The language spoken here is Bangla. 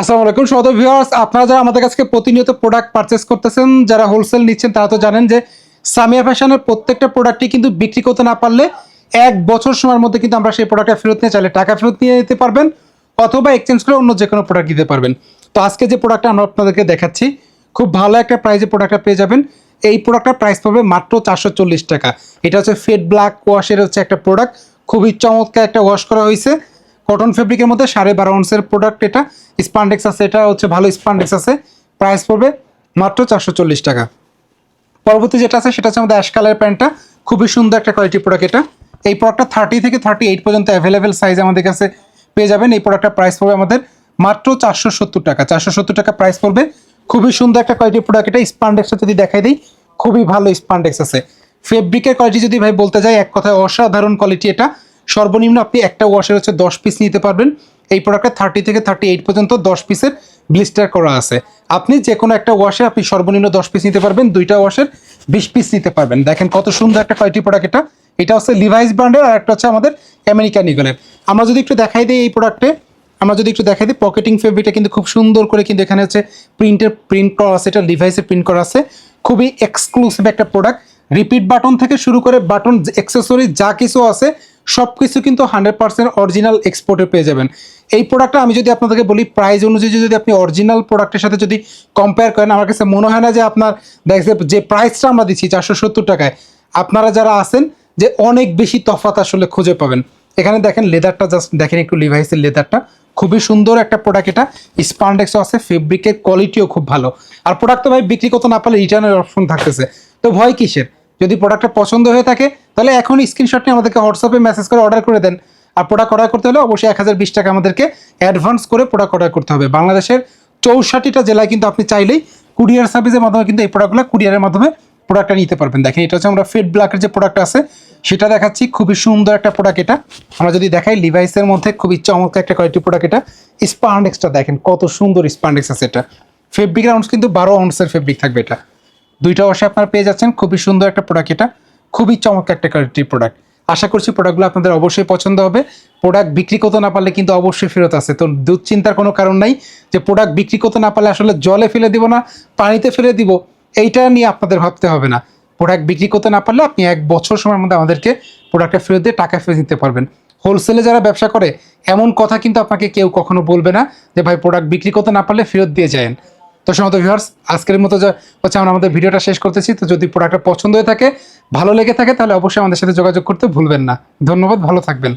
আসসালামু আলাইকুম সদ ভিউয়ার্স আপনারা যারা আমাদের কাছে প্রতিনিয়ত প্রোডাক্ট পারচেস করতেছেন, যারা হোলসেল নিচ্ছেন, তারা তো জানেন যে সামিয়া ফ্যাশনের প্রত্যেকটা প্রোডাক্টই কিন্তু বিক্রি করতে না পারলে এক বছর সময়ের মধ্যে কিন্তু আমরা সেই প্রোডাক্টটা ফেরত নিয়ে চাইলে টাকা ফেরত নিয়ে যেতে পারবেন অথবা এক্সচেঞ্জ করে অন্য যে কোনো প্রোডাক্ট দিতে পারবেন। তো আজকে যে প্রোডাক্টটা আমরা আপনাদেরকে দেখাচ্ছি, খুব ভালো একটা প্রাইজে প্রোডাক্টটা পেয়ে যাবেন। এই প্রোডাক্টটার প্রাইস পাবে মাত্র চারশো চল্লিশ টাকা। এটা হচ্ছে ফেড ব্ল্যাক ওয়াশের হচ্ছে একটা প্রোডাক্ট খুবই চমৎকার একটা ওয়াশ করা হয়েছে। কটন ফেব্রিকের মধ্যে সাড়ে বারো আউন্সের প্রোডাক্ট এটা। স্পান্ডেক্স আছে, এটা হচ্ছে ভালো স্পান্ডেক্স আছে। প্রাইস পড়বে মাত্র চারশো চল্লিশ টাকা। পরবর্তী যেটা আছে, সেটা হচ্ছে আমাদের অ্যাশ কালার প্যান্টটা। খুবই সুন্দর একটা কোয়ালিটি প্রোডাক্ট এটা। এই প্রোডাক্টটা থার্টি থেকে থার্টি এইট পর্যন্ত অ্যাভেলেবেল সাইজ আমাদের কাছে পেয়ে যাবেন। এই প্রোডাক্টটা প্রাইস পড়বে আমাদের মাত্র চারশো সত্তর টাকা। চারশো সত্তর টাকা প্রাইস পড়বে। খুবই সুন্দর একটা কোয়ালিটি প্রোডাক্ট এটা। স্পান্ডেক্সটা যদি দেখাই দিই, খুবই ভালো স্পান্ডেক্স আছে। ফেব্রিকের কোয়ালিটি যদি ভাই বলতে যাই, এক কথায় অসাধারণ কোয়ালিটি এটা। সর্বনিম্ন আপনি একটা ওয়াশের হচ্ছে দশ পিস নিতে পারবেন। এই প্রোডাক্টে থার্টি থেকে থার্টি এইট পর্যন্ত দশ পিসের ব্লিস্টার করা আছে। আপনি যে কোনো একটা ওয়াশে আপনি সর্বনিম্ন দশ পিস নিতে পারবেন, দুইটা ওয়াশের বিশ পিস নিতে পারবেন। দেখেন কত সুন্দর একটা কোয়ালিটি প্রোডাক্ট এটা। এটা হচ্ছে লিভাইস ব্র্যান্ডের আর একটা হচ্ছে আমাদের আমেরিকান ইগলের আমরা যদি একটু দেখাই দিই এই প্রোডাক্টে আমরা যদি একটু দেখাই দিই পকেটিং ফেব্রিকটা কিন্তু খুব সুন্দর করে কিন্তু এখানে হচ্ছে প্রিন্টের প্রিন্ট করা আছে, এটা লিভাইসের প্রিন্ট করা আছে। খুবই এক্সক্লুসিভ একটা প্রোডাক্ট রিপিট বাটন থেকে শুরু করে বাটন অ্যাক্সেসরি যা কিছু আছে সব কিছু কিন্তু হান্ড্রেড পার্সেন্ট অরিজিনাল এক্সপোর্টে পেয়ে যাবেন। এই প্রোডাক্টটা আমি যদি আপনাদেরকে বলি প্রাইস অনুযায়ী যদি আপনি অরিজিনাল প্রোডাক্টের সাথে যদি কম্পেয়ার করেন, আমার কাছে মনে হয় না যে আপনার দেখছে যে প্রাইসটা আমরা দিচ্ছি চারশো সত্তর টাকায়, আপনারা যারা আছেন, যে অনেক বেশি তফাৎ আসলে খুঁজে পাবেন। এখানে দেখেন লেদারটা জাস্ট দেখেন একটু লিভাইসের লেদারটা খুবই সুন্দর একটা প্রোডাক্ট এটা। স্পান্ডেক্সও আছে ফেব্রিকের কোয়ালিটিও খুব ভালো। আর প্রোডাক্ট তো ভাই বিক্রি করতে না পারলে রিটার্নের অপশন থাকতেছে। তো ভয় কিসের? যদি প্রোডাক্টটা পছন্দ হয়ে থাকে তাহলে এখন স্ক্রিনশট নিয়ে আমাদেরকে হোয়াটসঅ্যাপে মেসেজ করে অর্ডার করে দেন। আর প্রোডাক্ট অর্ডার করতে হলে অবশ্যই এক হাজার বিশ টাকা আমাদেরকে অ্যাডভান্স করে প্রোডাক্ট অর্ডার করতে হবে। বাংলাদেশের চৌষট্টিটা জেলায় কিন্তু আপনি চাইলেই কুরিয়ার সার্ভিসের মাধ্যমে কিন্তু এই প্রোডাক্টগুলো কুরিয়ারের মাধ্যমে প্রোডাক্টটা নিতে পারবেন। দেখেন, এটা হচ্ছে আমরা ফেড ব্ল্যাকের যে প্রোডাক্ট আছে, সেটা দেখাচ্ছি। খুবই সুন্দর একটা প্রোডাক্ট এটা। আমরা যদি দেখাই লিভাইসের মধ্যে খুবই চমৎকার একটা কোয়ালিটি প্রোডাক্ট এটা। স্পান্ডেক্সটা দেখেন, কত সুন্দর স্পান্ডেক্স আছে এটা। ফেব্রিক আউন্স কিন্তু বারো আউন্সের ফেব্রিক থাকবে এটা। দুইটা অবশ্যই আপনারা পেয়ে যাচ্ছেন। খুবই সুন্দর একটা প্রোডাক্ট এটা। খুবই চমৎকার একটা কোয়ালিটির প্রোডাক্ট আশা করছি প্রোডাক্টগুলো আপনাদের অবশ্যই পছন্দ হবে। প্রোডাক্ট বিক্রি করতে না পারলে কিন্তু অবশ্যই ফেরত আছে তো দুশ্চিন্তার কোনো কারণ নাই যে প্রোডাক্ট বিক্রি করতে না পারলে আসলে জলে ফেলে দিব না, পানিতে ফেলে দিব, এইটা নিয়ে আপনাদের ভাবতে হবে না। প্রোডাক্ট বিক্রি করতে না পারলে আপনি এক বছর সময়ের মধ্যে আমাদেরকে প্রোডাক্টটা ফেরত দিয়ে টাকা ফেরত দিতে পারবেন। হোলসেলে যারা ব্যবসা করে, এমন কথা কিন্তু আপনাকে কেউ কখনো বলবে না যে, ভাই প্রোডাক্ট বিক্রি করতে না পারলে ফেরত দিয়ে যায়েন। তো সমত ভিউয়ার্স আজকের মতো যা হচ্ছে আমরা আমাদের ভিডিওটা শেষ করতেছি। তো যদি প্রোডাক্টটা পছন্দ হয়ে থাকে, ভালো লেগে থাকে, তাহলে অবশ্যই আমাদের সাথে যোগাযোগ করতে ভুলবেন না। ধন্যবাদ, ভালো থাকবেন।